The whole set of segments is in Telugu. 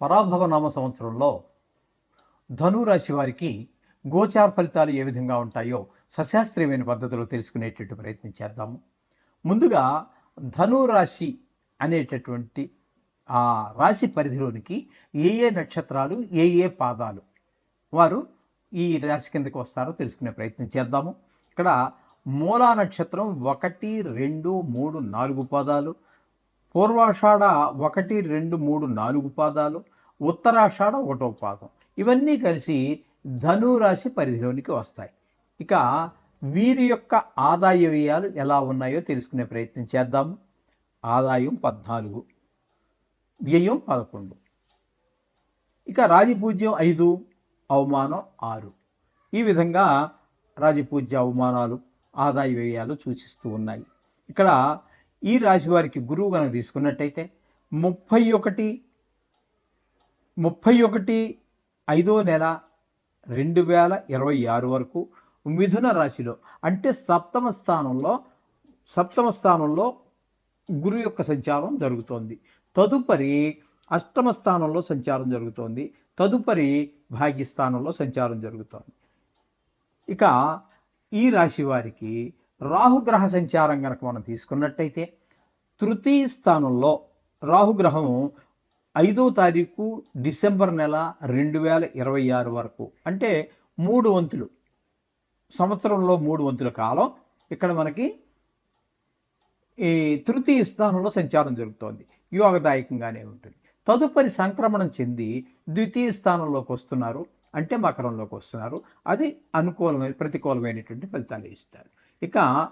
పరాభవ నామ సంవత్సరంలో ధనురాశి వారికి గోచార ఫలితాలు ఏ విధంగా ఉంటాయో సశాస్త్రీయమైన పద్ధతిలో తెలుసుకునేటట్టు ప్రయత్నం చేద్దాము. ముందుగా ధనురాశి అనేటటువంటి ఆ రాశి పరిధిలోనికి ఏ ఏ నక్షత్రాలు ఏ ఏ పాదాలు వారు ఈ రాశి కిందకి వస్తారో తెలుసుకునే ప్రయత్నం చేద్దాము. ఇక్కడ మూలా నక్షత్రం ఒకటి రెండు మూడు నాలుగు పాదాలు పూర్వాషాఢ ఒకటి రెండు మూడు నాలుగు పాదాలు ఉత్తరాషాఢ ఒకటో పాదం. ఇవన్నీ కలిసి ధనురాశి పరిధిలోనికి వస్తాయి. ఇక వీరి యొక్క ఆదాయ వ్యయాలు ఎలా ఉన్నాయో తెలుసుకునే ప్రయత్నం చేద్దాం. ఆదాయం పద్నాలుగు వ్యయం పదకొండు. ఇక రాజపూజ్యం ఐదు అవమానం ఆరు. ఈ విధంగా రాజపూజ్య అవమానాలు ఆదాయ వ్యయాలు సూచిస్తూ ఉన్నాయి. ఇక్కడ ఈ రాశి వారికి గురువు కనుక తీసుకున్నట్టయితే ముప్పై ఒకటి ముప్పై ఒకటి ఐదో నెల రెండు వేల ఇరవై ఆరు వరకు మిథున రాశిలో అంటే సప్తమ స్థానంలో సప్తమ స్థానంలో గురు యొక్క సంచారం జరుగుతోంది. తదుపరి అష్టమ స్థానంలో సంచారం జరుగుతోంది. తదుపరి భాగ్యస్థానంలో సంచారం జరుగుతోంది. ఇక ఈ రాశి వారికి రాహుగ్రహ సంచారం కనుక మనం తీసుకున్నట్టయితే తృతీయ స్థానంలో రాహుగ్రహం ఐదో తారీఖు డిసెంబర్ నెల రెండు వేల ఇరవై ఆరు వరకు. అంటే మూడు వంతులు. సంవత్సరంలో మూడు వంతుల కాలం ఇక్కడ మనకి ఈ తృతీయ స్థానంలో సంచారం జరుగుతోంది. యోగదాయకంగానే ఉంటుంది. తదుపరి సంక్రమణం చెంది ద్వితీయ స్థానంలోకి వస్తున్నారు. అంటే మకరంలోకి వస్తున్నారు. అది అనుకూలమైన ప్రతికూలమైనటువంటి ఫలితాలు ఇస్తారు. ఇక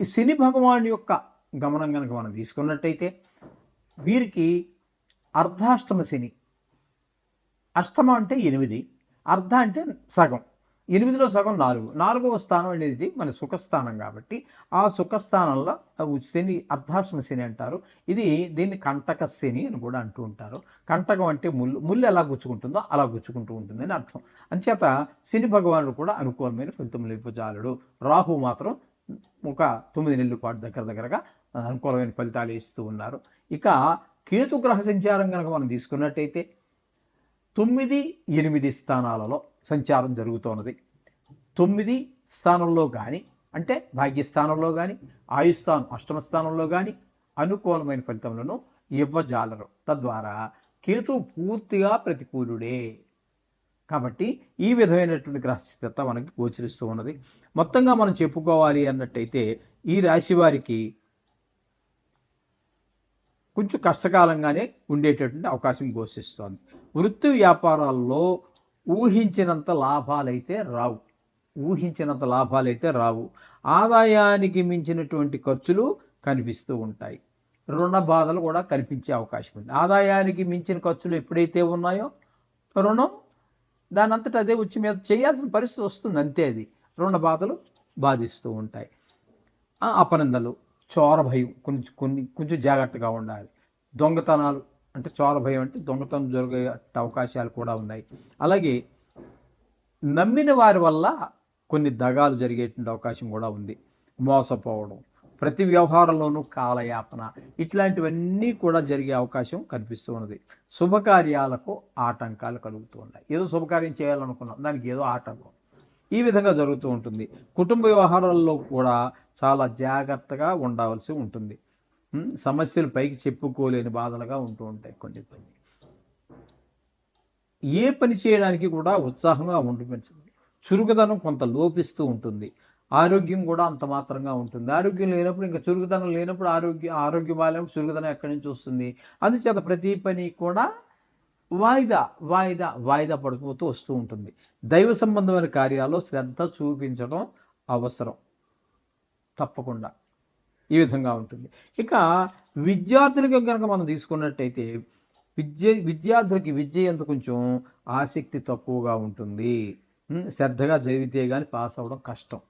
ఈ శని భగవాన్ యొక్క గమనం కనుక మనం తీసుకున్నట్టయితే వీరికి అర్ధాష్టమ శని. అష్టమ అంటే ఎనిమిది. అర్ధ అంటే సగం. ఎనిమిదిలో సగం నాలుగు. నాలుగవ స్థానం అనేది మన సుఖస్థానం కాబట్టి ఆ సుఖస్థానంలో శని అర్ధాశ్మ శని అంటారు. ఇది దీన్ని కంటక శని అని కూడా అంటూ ఉంటారు. కంటకం అంటే ముళ్ళు. ముళ్ళు ఎలా గుచ్చుకుంటుందో అలా గుచ్చుకుంటూ ఉంటుంది అని అర్థం. అంచేత శని భగవానుడు కూడా అనుకూలమైన ఫలితములు ఇవ్వజాలడు రాహు మాత్రం ఒక తొమ్మిది నెలల పాటు దగ్గర దగ్గరగా అనుకూలమైన ఫలితాలు ఇస్తూ ఉన్నారు. ఇక కేతు గ్రహ సంచారం కనుక మనం తీసుకున్నట్టయితే తొమ్మిది ఎనిమిది స్థానాలలో సంచారం జరుగుతున్నది తొమ్మిది స్థానంలో కానీ అంటే భాగ్యస్థానంలో కానీ ఆయుస్థానం అష్టమ స్థానంలో కానీ అనుకూలమైన ఫలితములను ఇవ్వజాలరు. తద్వారా కేతు పూర్తిగా ప్రతికూలుడే. కాబట్టి ఈ విధమైనటువంటి గ్రహస్థిత మనకి గోచరిస్తూ ఉన్నది. మొత్తంగా మనం చెప్పుకోవాలి అన్నట్టయితే ఈ రాశి వారికి కొంచెం కష్టకాలంగానే ఉండేటటువంటి అవకాశం ఘోషిస్తోంది. వృత్తి వ్యాపారాల్లో ఊహించినంత లాభాలైతే రావు. ఊహించినంత లాభాలైతే రావు. ఆదాయానికి మించినటువంటి ఖర్చులు కనిపిస్తూ ఉంటాయి. రుణ బాధలు కూడా కనిపించే అవకాశం ఉంది. ఆదాయానికి మించిన ఖర్చులు ఎప్పుడైతే ఉన్నాయో రుణం దాని అంతటా అదే వచ్చి మీద చేయాల్సిన పరిస్థితి వస్తుంది. అంతే అది. రుణ బాధలు బాధిస్తూ ఉంటాయి. అపనందలు చోర భయం కొంచెం కొన్ని కొంచెం జాగ్రత్తగా ఉండాలి. దొంగతనాలు అంటే చోర భయం అంటే దొంగతనం జరిగే అవకాశాలు కూడా ఉన్నాయి. అలాగే నమ్మిన వారి వల్ల కొన్ని దగాలు జరిగేటువంటి అవకాశం కూడా ఉంది. మోసపోవడం ప్రతి వ్యవహారంలోనూ కాలయాపన ఇట్లాంటివన్నీ కూడా జరిగే అవకాశం కనిపిస్తూ ఉన్నది. శుభకార్యాలకు ఆటంకాలు కలుగుతూ ఉన్నాయి. ఏదో శుభకార్యం చేయాలనుకున్నాం దానికి ఏదో ఆటంకం. ఈ విధంగా జరుగుతూ ఉంటుంది. కుటుంబ వ్యవహారాల్లో కూడా చాలా జాగ్రత్తగా ఉండవలసి ఉంటుంది. సమస్యలు పైకి చెప్పుకోలేని బాధలుగా ఉంటూ ఉంటాయి కొన్ని కొన్ని. ఏ పని చేయడానికి కూడా ఉత్సాహంగా ఉండిపించదు చురుకుదనం కొంత లోపిస్తూ ఉంటుంది. ఆరోగ్యం కూడా అంత మాత్రంగా ఉంటుంది. ఆరోగ్యం లేనప్పుడు ఇంకా చురుకుదనం లేనప్పుడు ఆరోగ్యం ఆరోగ్యం బాగాలేనప్పుడు చురుకుదనం ఎక్కడి నుంచి వస్తుంది? అందుచేత ప్రతి పని కూడా వాయిదా వాయిదా వాయిదా పడిపోతూ వస్తూ ఉంటుంది. దైవ సంబంధమైన కార్యాల్లో శ్రద్ధ చూపించడం అవసరం. తప్పకుండా. ఈ విధంగా ఉంటుంది. ఇక విద్యార్థులకి కనుక మనం తీసుకున్నట్టయితే విద్య విద్యార్థులకి విద్య ఎంత కొంచెం ఆసక్తి తక్కువగా ఉంటుంది. శ్రద్ధగా చదివితే కానీ పాస్ అవ్వడం కష్టం.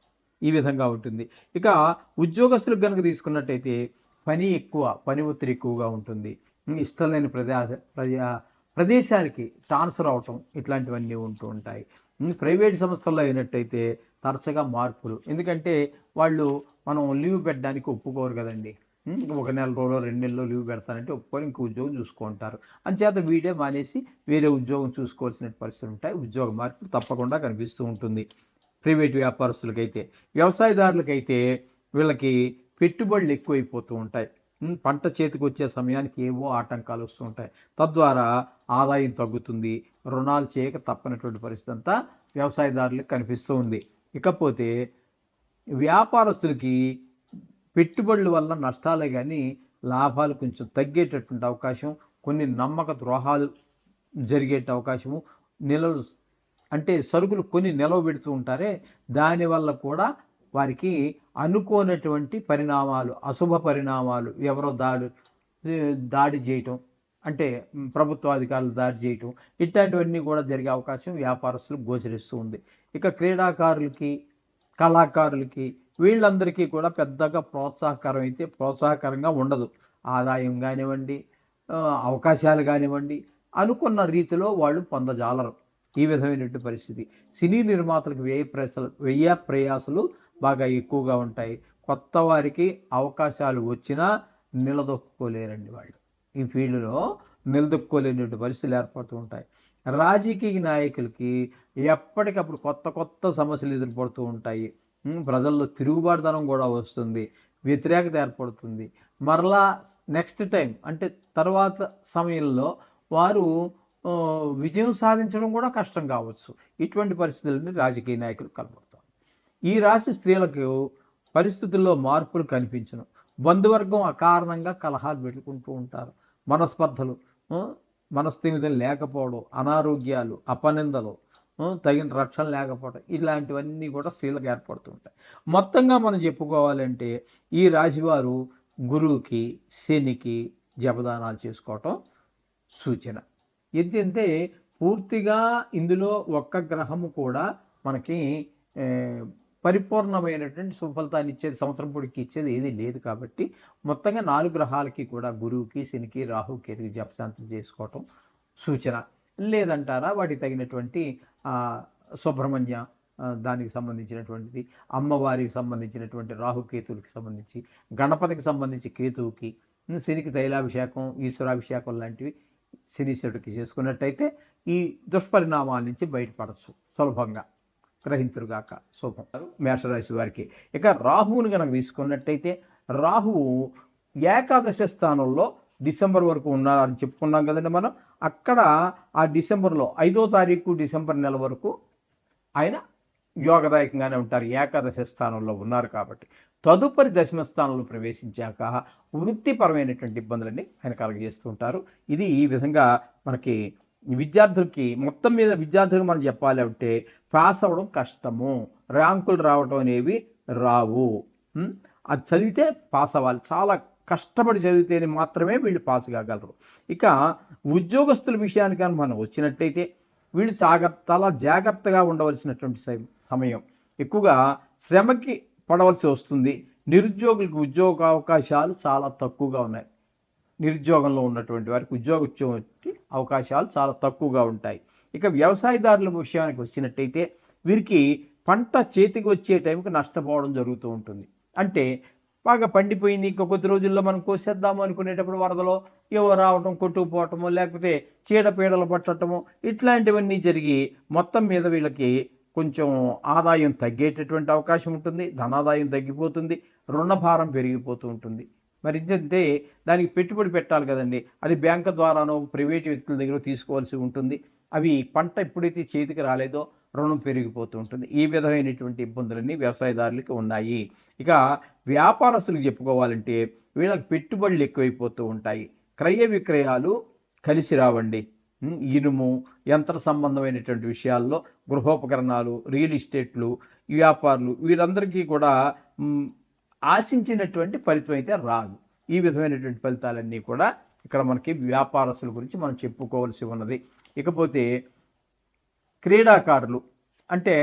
ఈ విధంగా ఉంటుంది. ఇక ఉద్యోగస్తులకు కనుక తీసుకున్నట్టయితే పని ఎక్కువ పని ఒత్తిడి ఎక్కువగా ఉంటుంది. ఇష్టం లేని ప్రదేశ ప్రజా ప్రదేశానికి ట్రాన్స్ఫర్ అవటం ఇట్లాంటివన్నీ ఉంటూ ఉంటాయి. ప్రైవేట్ సంస్థల్లో అయినట్టయితే తరచుగా మార్పులు. ఎందుకంటే వాళ్ళు మనం లీవ్ పెట్టడానికి ఒప్పుకోరు కదండి. ఒక నెల రోజులు రెండు నెలలు లీవ్ పెడతానంటే ఒప్పుకొని ఇంకో ఉద్యోగం చూసుకుంటారు. అంచేత వీడే మానేసి వేరే ఉద్యోగం చూసుకోవాల్సిన పరిస్థితులు ఉంటాయి. ఉద్యోగ మార్పులు తప్పకుండా కనిపిస్తూ ఉంటుంది. ప్రైవేట్ వ్యాపారస్తులకైతే వ్యవసాయదారులకైతే వీళ్ళకి పెట్టుబడులు ఎక్కువైపోతూ ఉంటాయి. పంట చేతికి వచ్చే సమయానికి ఏవో ఆటంకాలు వస్తూ ఉంటాయి. తద్వారా ఆదాయం తగ్గుతుంది రుణాలు చేయక తప్పనటువంటి పరిస్థితి అంతా వ్యవసాయదారులకు కనిపిస్తూ ఉంది. ఇకపోతే వ్యాపారస్తులకి పెట్టుబడుల వల్ల నష్టాలే కానీ లాభాలు కొంచెం తగ్గేటటువంటి అవకాశం కొన్ని నమ్మక ద్రోహాలు జరిగే అవకాశము నిలవ అంటే సరుకులు కొన్ని నిలవ పెడుతూ ఉంటారే దానివల్ల కూడా వారికి అనుకోనటువంటి పరిణామాలు అశుభ పరిణామాలు ఎవరో దాడు దాడి చేయటం అంటే ప్రభుత్వ అధికారులు దాడి చేయటం ఇట్లాంటివన్నీ కూడా జరిగే అవకాశం వ్యాపారస్తులకు గోచరిస్తూ ఉంది. ఇక క్రీడాకారులకి కళాకారులకి వీళ్ళందరికీ కూడా పెద్దగా ప్రోత్సాహకరం అయితే ప్రోత్సాహకరంగా ఉండదు. ఆదాయం కానివ్వండి అవకాశాలు కానివ్వండి అనుకున్న రీతిలో వాళ్ళు పొందజాలరు. ఈ విధమైనటువంటి పరిస్థితి. సినీ నిర్మాతలకు వ్యయ ప్రయాసలు వ్యయ ప్రయాసాలు బాగా ఎక్కువగా ఉంటాయి. కొత్త వారికి అవకాశాలు వచ్చినా నిలదొక్కుకోలేరండి వాళ్ళు. ఈ ఫీల్డ్లో నిలదొక్కుకోలేనటువంటి పరిస్థితులు ఏర్పడుతూ ఉంటాయి. రాజకీయ నాయకులకి ఎప్పటికప్పుడు కొత్త కొత్త సమస్యలు ఎదురుపడుతూ ఉంటాయి. ప్రజల్లో తిరుగుబాటుతనం కూడా వస్తుంది. వ్యతిరేకత ఏర్పడుతుంది. మరలా నెక్స్ట్ టైం అంటే తర్వాత సమయంలో వారు విజయం సాధించడం కూడా కష్టం కావచ్చు. ఇటువంటి పరిస్థితులని రాజకీయ నాయకులు కనబడతారు. ఈ రాశి స్త్రీలకు పరిస్థితుల్లో మార్పులు కనిపించను. బంధువర్గం అకారణంగా కలహాలు పెట్టుకుంటూ ఉంటారు. మనస్పర్ధలు మనస్థిమితం లేకపోవడం అనారోగ్యాలు అపనిందలు తగిన రక్షణ లేకపోవడం ఇలాంటివన్నీ కూడా స్త్రీలకు ఏర్పడుతూ ఉంటాయి మొత్తంగా మనం చెప్పుకోవాలంటే ఈ రాశివారు గురువుకి శనికి జపదానాలు చేసుకోవటం సూచన. ఎందుకంటే పూర్తిగా ఇందులో ఒక్క గ్రహము కూడా మనకి పరిపూర్ణమైనటువంటి సుఫలితాన్ని ఇచ్చేది సంవత్సరం పొడికి ఇచ్చేది ఏది లేదు కాబట్టి మొత్తంగా నాలుగు గ్రహాలకి కూడా గురువుకి శనికి రాహు కేతుకి జపశాంతి చేసుకోవటం సూచన. లేదంటారా? వాటికి తగినటువంటి సుబ్రహ్మణ్య దానికి సంబంధించినటువంటిది అమ్మవారికి సంబంధించినటువంటి రాహుకేతువులకి సంబంధించి గణపతికి సంబంధించి కేతువుకి శనికి తైలాభిషేకం ఈశ్వరాభిషేకం లాంటివి శనీశ్వరుడికి చేసుకున్నట్టయితే ఈ దుష్పరిణామాల నుంచి బయటపడచ్చు సులభంగా. గ్రహించరుగాక. శుభం. మేషరాశి వారికి. ఇక రాహువుని కనుక తీసుకున్నట్టయితే రాహువు ఏకాదశ స్థానంలో డిసెంబర్ వరకు ఉన్నారని చెప్పుకున్నాం కదండి మనం. అక్కడ ఆ డిసెంబర్లో ఐదో తారీఖు డిసెంబర్ నెల వరకు ఆయన యోగదాయకంగానే ఉంటారు. ఏకాదశ స్థానంలో ఉన్నారు కాబట్టి. తదుపరి దశమ స్థానంలో ప్రవేశించాక వృత్తిపరమైనటువంటి ఇబ్బందులన్నీ ఆయన కలగజేస్తూ ఉంటారు. ఇది ఈ విధంగా మనకి విద్యార్థులకి మొత్తం మీద విద్యార్థులకు మనం చెప్పాలి అంటే పాస్ అవ్వడం కష్టము. ర్యాంకులు రావడం అనేవి రావు. అది చదివితే పాస్ అవ్వాలి. చాలా కష్టపడి చదివితేనే మాత్రమే వీళ్ళు పాస్ కాగలరు. ఇక ఉద్యోగస్తుల విషయానికి కానీ మనం వచ్చినట్టయితే వీళ్ళు జాగ్రత్త చాలా జాగ్రత్తగా ఉండవలసినటువంటి సమయం. ఎక్కువగా శ్రమకి పడవలసి వస్తుంది. నిరుద్యోగులకు ఉద్యోగ అవకాశాలు చాలా తక్కువగా ఉన్నాయి. నిరుద్యోగంలో ఉన్నటువంటి వారికి ఉద్యోగ అవకాశాలు చాలా తక్కువగా ఉంటాయి. ఇక వ్యవసాయదారుల విషయానికి వచ్చినట్టయితే వీరికి పంట చేతికి వచ్చే టైంకి నష్టపోవడం జరుగుతూ ఉంటుంది. అంటే బాగా పండిపోయింది ఇంకా కొద్ది రోజుల్లో మనం కోసేద్దాము అనుకునేటప్పుడు వరదలో ఏవో రావటం కొట్టుకుపోవటము లేకపోతే చీడపీడలు పట్టడము ఇట్లాంటివన్నీ జరిగి మొత్తం మీద వీళ్ళకి కొంచెం ఆదాయం తగ్గేటటువంటి అవకాశం ఉంటుంది ధనాదాయం తగ్గిపోతుంది రుణభారం పెరిగిపోతూ ఉంటుంది. మరి ఇదంటే దానికి పెట్టుబడి పెట్టాలి కదండి. అది బ్యాంకు ద్వారానో ప్రైవేట్ వ్యక్తుల దగ్గర తీసుకోవాల్సి ఉంటుంది. అవి పంట ఎప్పుడైతే చేతికి రాలేదో రుణం పెరిగిపోతూ ఉంటుంది. ఈ విధమైనటువంటి ఇబ్బందులన్నీ వ్యవసాయదారులకి ఉన్నాయి. ఇక వ్యాపారస్తులకు చెప్పుకోవాలంటే వీళ్ళకి పెట్టుబడులు ఎక్కువైపోతూ ఉంటాయి. క్రయ విక్రయాలు కలిసి రావండి. ఇనుము యంత్ర సంబంధమైనటువంటి విషయాల్లో గృహోపకరణాలు రియల్ ఎస్టేట్లు వ్యాపారులు వీరందరికీ కూడా ఆశించినటువంటి ఫలితం అయితే రాదు. ఈ విధమైనటువంటి ఫలితాలన్నీ కూడా ఇక్కడ మనకి వ్యాపారస్తుల గురించి మనం చెప్పుకోవాల్సి ఉన్నది. ఇకపోతే క్రీడాకారులు అంటే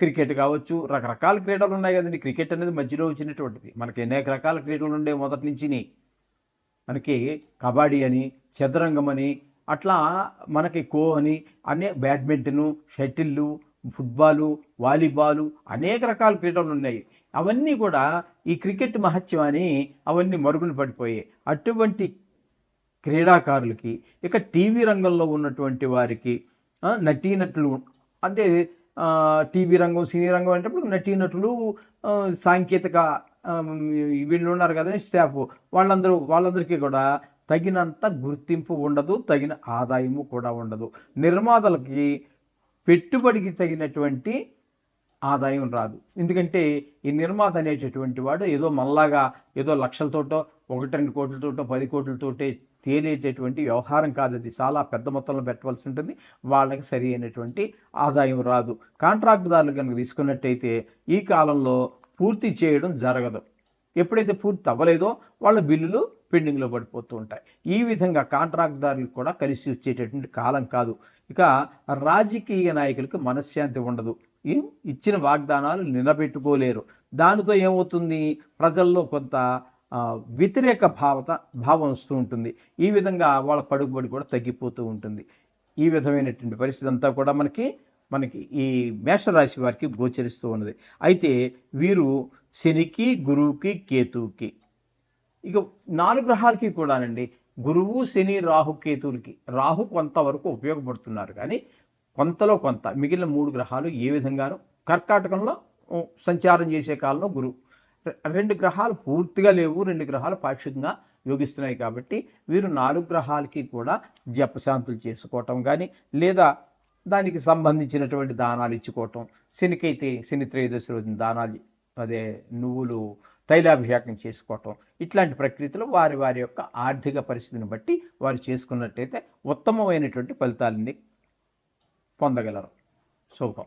క్రికెట్ కావచ్చు రకరకాల క్రీడలు ఉన్నాయి కదండి. క్రికెట్ అనేది మధ్యలో వచ్చినటువంటిది. మనకి అనేక రకాల క్రీడలు ఉండే మొదటి నుంచి మనకి కబడ్డీ అని చదరంగం అని అట్లా మనకి ఖో అని అనే బ్యాడ్మింటను షటిల్లు ఫుట్బాలు వాలీబాలు అనేక రకాల క్రీడలు ఉన్నాయి. అవన్నీ కూడా ఈ క్రికెట్ మహత్యం అని అవన్నీ మరుగున పడిపోయాయి. అటువంటి క్రీడాకారులకి ఇక టీవీ రంగంలో ఉన్నటువంటి వారికి నటీనటులు అంటే టీవీ రంగం సినీ రంగం అంటప్పుడు నటీనటులు సాంకేతిక వీళ్ళు ఉన్నారు కదా స్టాఫ్. వాళ్ళందరూ వాళ్ళందరికీ కూడా తగినంత గుర్తింపు ఉండదు తగిన ఆదాయము కూడా ఉండదు. నిర్మాతలకి పెట్టుబడికి తగినటువంటి ఆదాయం రాదు. ఎందుకంటే ఈ నిర్మాత అనేటటువంటి వాడు ఏదో మళ్ళాగా ఏదో లక్షలతోటో ఒకటి రెండు కోట్లతోటో పది కోట్లతోటే తేలేటటువంటి వ్యవహారం కాదు అది. చాలా పెద్ద మొత్తంలో పెట్టవలసి ఉంటుంది. వాళ్ళకి సరి అయినటువంటి ఆదాయం రాదు. కాంట్రాక్టుదారులు కనుక తీసుకున్నట్టయితే ఈ కాలంలో పూర్తి చేయడం జరగదు. ఎప్పుడైతే పూర్తి అవ్వలేదో వాళ్ళ బిల్లులు పెండింగ్లో పడిపోతూ ఉంటాయి. ఈ విధంగా కాంట్రాక్టుదారులకు కూడా కలిసి వచ్చేటటువంటి కాలం కాదు. ఇక రాజకీయ నాయకులకు మనశ్శాంతి ఉండదు. ఇచ్చిన వాగ్దానాలు నిలబెట్టుకోలేరు. దానితో ఏమవుతుంది? ప్రజల్లో కొంత వ్యతిరేక భావత భావం వస్తూ ఉంటుంది. ఈ విధంగా వాళ్ళ పడుకుబడి కూడా తగ్గిపోతూ ఉంటుంది. ఈ విధమైనటువంటి పరిస్థితి అంతా కూడా మనకి మనకి ఈ మేషరాశి వారికి గోచరిస్తూ ఉన్నది. అయితే వీరు శనికి గురువుకి కేతువుకి. ఇక నాలుగు గ్రహాలకి కూడానండి. గురువు శని రాహు కేతువులకి. రాహు కొంతవరకు ఉపయోగపడుతున్నారు. కానీ కొంతలో కొంత మిగిలిన మూడు గ్రహాలు ఏ విధంగానూ కర్కాటకంలో సంచారం చేసే కాలంలో గురువు రెండు గ్రహాలు పూర్తిగా లేవు రెండు గ్రహాలు పాక్షికంగా యోగిస్తున్నాయి కాబట్టి వీరు నాలుగు గ్రహాలకి కూడా జపశాంతులు చేసుకోవటం కానీ లేదా దానికి సంబంధించినటువంటి దానాలు ఇచ్చుకోవటం శనికైతే శని త్రయోదశి రోజున దానాలు అదే నువ్వులు తైలాభిషేకం చేసుకోవటం ఇట్లాంటి ప్రక్రియలో వారి వారి యొక్క ఆర్థిక పరిస్థితిని బట్టి వారు చేసుకున్నట్టయితే ఉత్తమమైనటువంటి ఫలితాలని పొందగలరు. శుభం.